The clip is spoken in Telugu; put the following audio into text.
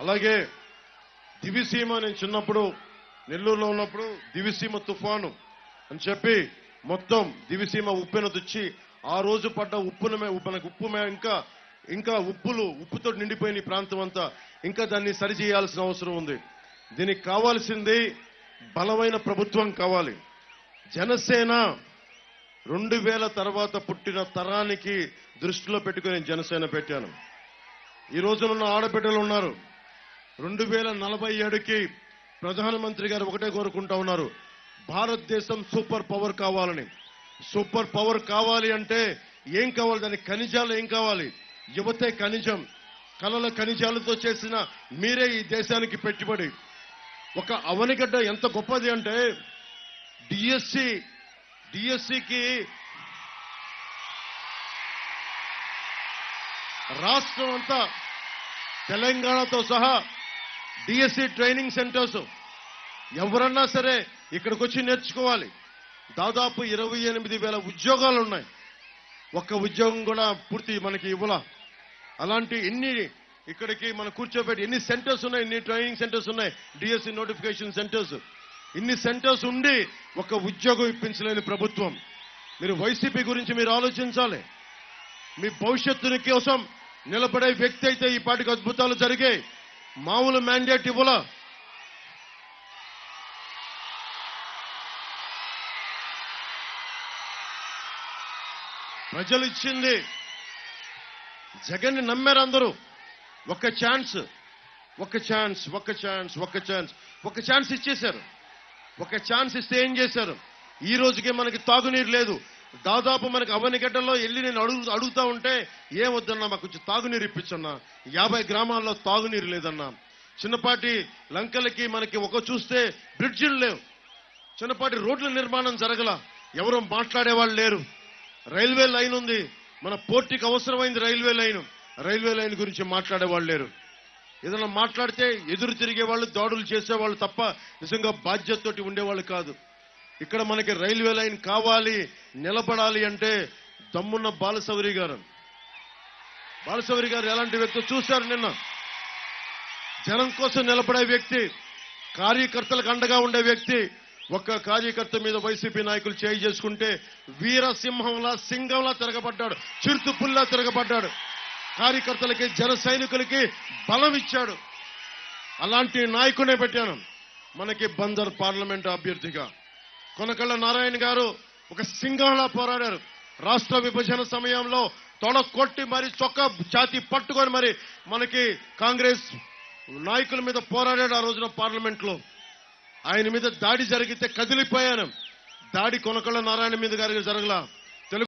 అలాగే దివిసీమ నేను చిన్నప్పుడు నెల్లూరులో ఉన్నప్పుడు దివిసీమ తుఫాను అని చెప్పి మొత్తం దివిసీమ ఉప్పెన తెచ్చి ఆ రోజు పడ్డ ఉప్పున మే- మనకు ఉప్పు మే ఇంకా ఇంకా ఉప్పులు ఉప్పుతో నిండిపోయిన ప్రాంతం అంతా ఇంకా దాన్ని సరిచేయాల్సిన అవసరం ఉంది. దీనికి కావాల్సింది బలమైన ప్రభుత్వం కావాలి. జనసేన రెండు వేల తర్వాత పుట్టిన తరానికి దృష్టిలో పెట్టుకుని జనసేన పెట్టాను. ఈ రోజునున్న ఆడబిడ్డలు ఉన్నారు. రెండు వేల నలభై ఏడుకి ప్రధానమంత్రి గారు ఒకటే కోరుకుంటా ఉన్నారు. భారతదేశం సూపర్ పవర్ కావాలని. సూపర్ పవర్ కావాలి అంటే ఏం కావాలి? దాని ఖనిజాలు ఏం కావాలి? యువతే ఖనిజం కళల ఖనిజాలతో చేసిన మీరే ఈ దేశానికి పెట్టుబడి. ఒక అవనిగడ్డ ఎంత గొప్పది అంటే డిఎస్సి డిఎస్సికి రాష్ట్రం అంతా తెలంగాణతో సహా డిఎస్సి ట్రైనింగ్ సెంటర్స్ ఎవరన్నా సరే ఇక్కడికి వచ్చి నేర్చుకోవాలి. దాదాపు ఇరవై ఎనిమిది వేల ఉద్యోగాలు ఉన్నాయి ఒక్క ఉద్యోగం కూడా పూర్తి మనకి ఇవ్వాల. అలాంటి ఎన్ని ఇక్కడికి మనం కూర్చోబెట్టి ఎన్ని సెంటర్స్ ఉన్నాయి ఎన్ని ట్రైనింగ్ సెంటర్స్ ఉన్నాయి డిఎస్సి నోటిఫికేషన్ సెంటర్స్ ఇన్ని సెంటర్స్ ఉండి ఒక ఉద్యోగం ఇప్పించలేని ప్రభుత్వం. మీరు వైసీపీ గురించి మీరు ఆలోచించాలి. మీ భవిష్యత్తుని కోసం నిలబడే వ్యక్తి అయితే ఈ పాటికి అద్భుతాలు జరిగాయి. మామూలు మ్యాండేట్ ఇవ్వలా. ప్రజలు ఇచ్చింది. జగన్ని నమ్మారు అందరూ. ఒక ఛాన్స్ ఒక ఛాన్స్ ఒక ఛాన్స్ ఒక ఛాన్స్ ఒక ఛాన్స్ ఇచ్చేశారు. ఒక ఛాన్స్ ఇస్తే ఏం చేశారు? ఈ రోజుకే మనకి తాగునీరు లేదు. దాదాపు మనకి అవనిగడ్డలో వెళ్ళి నేను అడుగు అడుగుతా ఉంటే ఏమొద్దన్నా మాకు కొంచెం తాగునీరు ఇప్పించన్నా. యాభై గ్రామాల్లో తాగునీరు లేదన్నా. చిన్నపాటి లంకలకి మనకి ఒక చూస్తే బ్రిడ్జిలు లేవు. చిన్నపాటి రోడ్ల నిర్మాణం జరగల. ఎవరు మాట్లాడేవాళ్ళు లేరు. రైల్వే లైన్ ఉంది. మన పోర్టుకి అవసరమైంది రైల్వే లైన్. రైల్వే లైన్ గురించి మాట్లాడేవాళ్ళు లేరు. ఏదైనా మాట్లాడితే ఎదురు తిరిగే వాళ్ళు దాడులు చేసేవాళ్ళు తప్ప నిజంగా బాధ్యతతోటి ఉండేవాళ్ళు కాదు. ఇక్కడ మనకి రైల్వే లైన్ కావాలి నిలబడాలి అంటే దమ్మున్న బాలసౌరి గారు. బాలసౌరి గారు ఎలాంటి వ్యక్తి చూశారు నిన్న? జనం కోసం నిలబడే వ్యక్తి కార్యకర్తలకు అండగా ఉండే వ్యక్తి ఒక్క కార్యకర్త మీద వైసీపీ నాయకులు చేయి చేసుకుంటే వీరసింహంలా సింగంలా తిరగబడ్డాడు చిరుతుపుల్లా తిరగబడ్డాడు. కార్యకర్తలకి జన సైనికులకి బలం ఇచ్చాడు. అలాంటి నాయకునే పెట్టాను. మనకి బందర్ పార్లమెంట్ అభ్యర్థిగా. కొనకళ్ళ నారాయణ గారు ఒక సింగంలా పోరాడారు. రాష్ట్ర విభజన సమయంలో తొడ కొట్టి మరి చొక్క ఛాతి పట్టుకొని మరి మనకి కాంగ్రెస్ నాయకుల మీద పోరాడాడు ఆ రోజున పార్లమెంట్లో ఆయన మీద దాడి జరిగితే కదిలిపోయాను. దాడి కొనకళ్ళ నారాయణ మీద గారికి జరగలా.